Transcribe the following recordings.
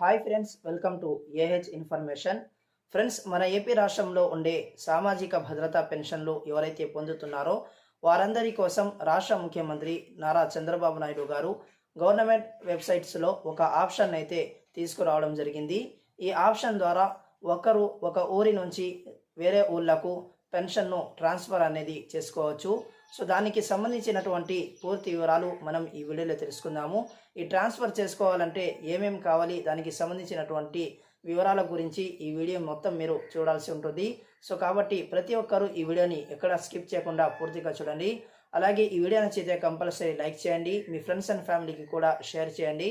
Hi friends welcome to AH information. Friends మన AP రాష్ట్రంలో ఉండే సామాజిక భద్రతా పెన్షన్లు ఎవరైతే పొందుతున్నారో వారందరి కోసం రాష్ట్ర ముఖ్యమంత్రి నారా చంద్రబాబు నాయుడు గారు గవర్నమెంట్ వెబ్సైట్స్లో ఒక ఆప్షన్ అయితే తీసుకురావడం జరిగింది. ఈ ఆప్షన్ ద్వారా ఒకరు ఒక ఊరి నుంచి వేరే ఊళ్ళకు పెన్షన్ను ట్రాన్స్ఫర్ అనేది చేసుకోవచ్చు. సో దానికి సంబంధించినటువంటి పూర్తి వివరాలు మనం ఈ వీడియోలో తెలుసుకుందాము. ఈ ట్రాన్స్ఫర్ చేసుకోవాలంటే ఏమేమి కావాలి? దానికి సంబంధించినటువంటి వివరాల గురించి ఈ వీడియో మొత్తం మీరు చూడాల్సి ఉంటుంది. సో కాబట్టి ప్రతి ఒక్కరూ ఈ వీడియోని ఎక్కడ స్కిప్ చేయకుండా పూర్తిగా చూడండి. అలాగే ఈ వీడియో నచ్చితే కంపల్సరీ లైక్ చేయండి. మీ ఫ్రెండ్స్ అండ్ ఫ్యామిలీకి కూడా షేర్ చేయండి.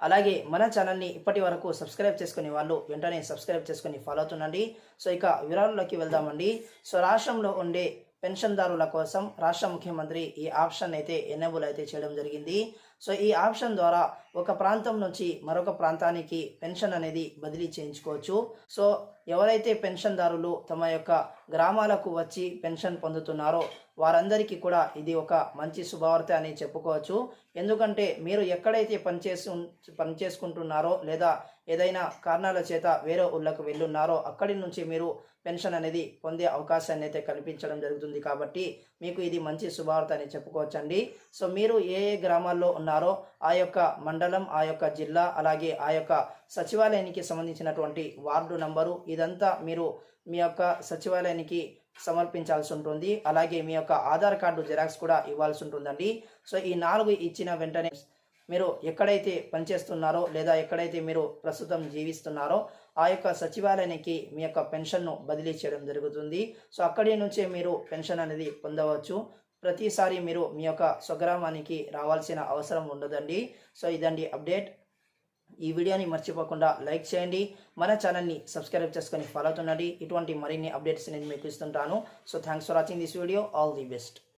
అలాగే మన ఛానల్ని ఇప్పటి వరకు సబ్స్క్రైబ్ చేసుకునే వాళ్ళు వెంటనే సబ్స్క్రైబ్ చేసుకుని ఫాలో అవుతుండండి. సో ఇక వివరాల్లోకి వెళ్దామండి. సో రాష్ట్రంలో ఉండే పెన్షన్దారుల కోసం రాష్ట్ర ముఖ్యమంత్రి ఈ ఆప్షన్ అయితే ఎనేబుల్ అయితే చేయడం జరిగింది. సో ఈ ఆప్షన్ ద్వారా ఒక ప్రాంతం నుంచి మరొక ప్రాంతానికి పెన్షన్ అనేది బదిలీ చేయించుకోవచ్చు. సో ఎవరైతే పెన్షన్దారులు తమ యొక్క గ్రామాలకు వచ్చి పెన్షన్ పొందుతున్నారో వారందరికీ కూడా ఇది ఒక మంచి శుభవార్త అని చెప్పుకోవచ్చు. ఎందుకంటే మీరు ఎక్కడైతే పనిచేసు పనిచేసుకుంటున్నారో లేదా ఏదైనా కారణాల చేత వేరే ఊళ్ళకు వెళ్ళున్నారో అక్కడి నుంచి మీరు పెన్షన్ అనేది పొందే అవకాశాన్ని అయితే కల్పించడం జరుగుతుంది కాబట్టి మీకు ఇది మంచి శుభవార్త అని చెప్పుకోవచ్చండి. సో మీరు ఏ ఏ గ్రామాల్లో ఉన్న ఉన్నారో ఆ యొక్క మండలం ఆ యొక్క జిల్లా అలాగే ఆ యొక్క సచివాలయానికి సంబంధించినటువంటి వార్డు నంబరు ఇదంతా మీరు మీ యొక్క సచివాలయానికి సమర్పించాల్సి ఉంటుంది. అలాగే మీ యొక్క ఆధార్ కార్డు జెరాక్స్ కూడా ఇవ్వాల్సి ఉంటుందండి. సో ఈ నాలుగు ఇచ్చిన వెంటనే మీరు ఎక్కడైతే పనిచేస్తున్నారో లేదా ఎక్కడైతే మీరు ప్రస్తుతం జీవిస్తున్నారో ఆ యొక్క సచివాలయానికి మీ యొక్క పెన్షన్ను బదిలీ చేయడం జరుగుతుంది. సో అక్కడి నుంచే మీరు పెన్షన్ అనేది పొందవచ్చు. ప్రతిసారి మీరు మీ యొక్క స్వగ్రామానికి రావాల్సిన అవసరం ఉండదండి. సో ఇదండి అప్డేట్. ఈ వీడియోని మర్చిపోకుండా లైక్ చేయండి. మన ఛానల్ని సబ్స్క్రైబ్ చేసుకొని ఫాలో అవుతుండండి. ఇటువంటి మరిన్ని అప్డేట్స్ నేను మీకు ఇస్తుంటాను. So thanks for watching this video. All the best.